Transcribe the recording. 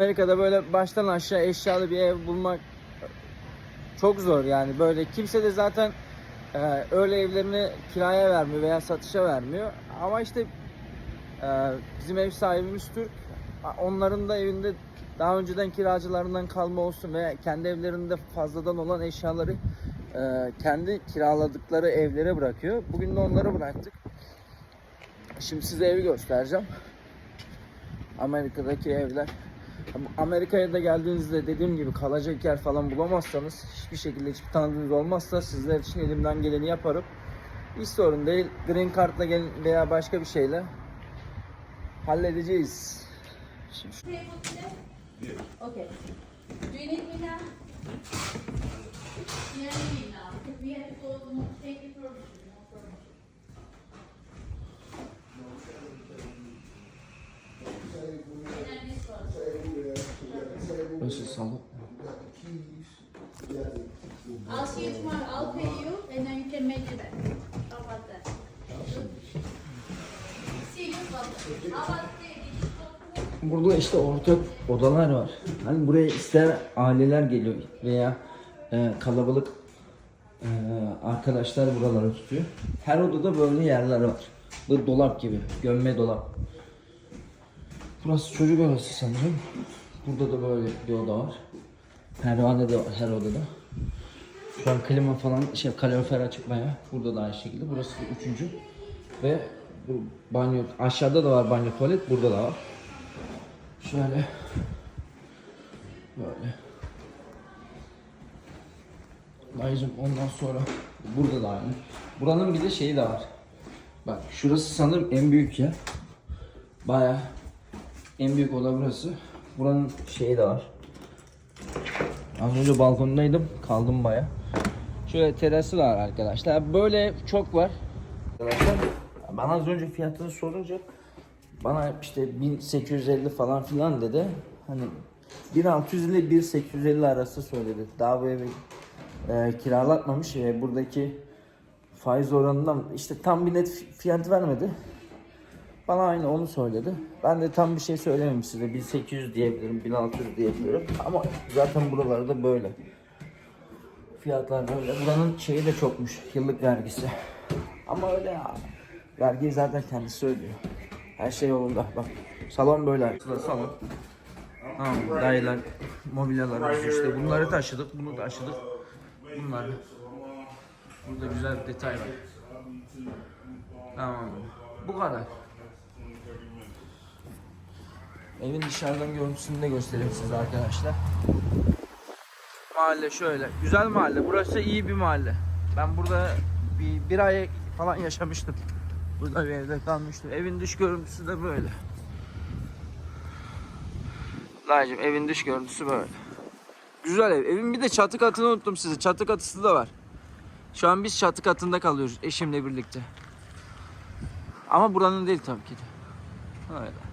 Amerika'da böyle baştan aşağı eşyalı bir ev bulmak çok zor yani böyle kimse de zaten e, öyle evlerini kiraya vermiyor veya satışa vermiyor ama işte e, bizim ev sahibimiz Türk onların da evinde daha önceden kiracılarından kalma olsun veya kendi evlerinde fazladan olan eşyaları e, kendi kiraladıkları evlere bırakıyor. Bugün de onları bıraktık. Şimdi size evi göstereceğim. Amerika'daki evler. Amerika'ya da geldiğinizde dediğim gibi kalacak yer falan bulamazsanız hiçbir şekilde hiçbir tanıdığınız olmazsa sizler için elimden geleni yaparım. Hiç sorun değil. Green Card'la gelin veya başka bir şeyle halledeceğiz. Şimdi? Okay. Do you need me now? Yeah, I need now. Because we have to go to take it permission, no permission. And then this one. Burası salon. I'll see you tomorrow. I'll pay you and then you can make it back. How about that? Burada işte ortak odalar var. Hani buraya ister aileler geliyor veya e, kalabalık e, arkadaşlar buraları tutuyor. Her odada böyle yerler var. Bu dolap gibi, gömme dolap. Burası çocuk odası sanırım. Burada da böyle bir oda var. Pervane de var her odada. Şu an klima falan, şey kalorifer açık bayağı. Burada da aynı şekilde. Burası üçüncü. Ve bu banyo, aşağıda da var banyo tuvalet, burada da var. Şöyle. Böyle. Dayıcım ondan sonra burada da aynı. Buranın bir de şeyi de var. Bak şurası sanırım en büyük yer. Baya en büyük oda burası. Buranın şeyi de var. Az önce balkondaydım. Kaldım baya. Şöyle terası var arkadaşlar. Böyle çok var. Arkadaşlar ben az önce fiyatını sorunca bana işte 1850 falan filan dedi. Hani 1600 ile 1850 arası söyledi. Daha bu evi e, kiralatmamış ve buradaki faiz oranından işte tam bir net fi- fiyat vermedi. Bana aynı onu söyledi. Ben de tam bir şey söylemem size. 1800 diyebilirim, 1600 diyebilirim. Ama zaten buralarda böyle. Fiyatlar böyle. Buranın şeyi de çokmuş. Yıllık vergisi. Ama öyle ya. Vergiyi zaten kendisi ödüyor. Her şey yolunda. Bak salon böyle. Salon. Tamam dayılar, mobilyalar işte bunları taşıdık, bunu taşıdık. Bunlar. Burada güzel detay var. Tamam. Bu kadar. Evin dışarıdan görüntüsünü de göstereyim size arkadaşlar. Mahalle şöyle. Güzel mahalle. Burası iyi bir mahalle. Ben burada bir, bir ay falan yaşamıştım. Burada bir evde kalmıştım. Evin dış görüntüsü de böyle. Dayıcım evin dış görüntüsü böyle. Güzel ev. Evin bir de çatı katını unuttum size. Çatı katısı da var. Şu an biz çatı katında kalıyoruz eşimle birlikte. Ama buranın değil tabii ki de. Öyle.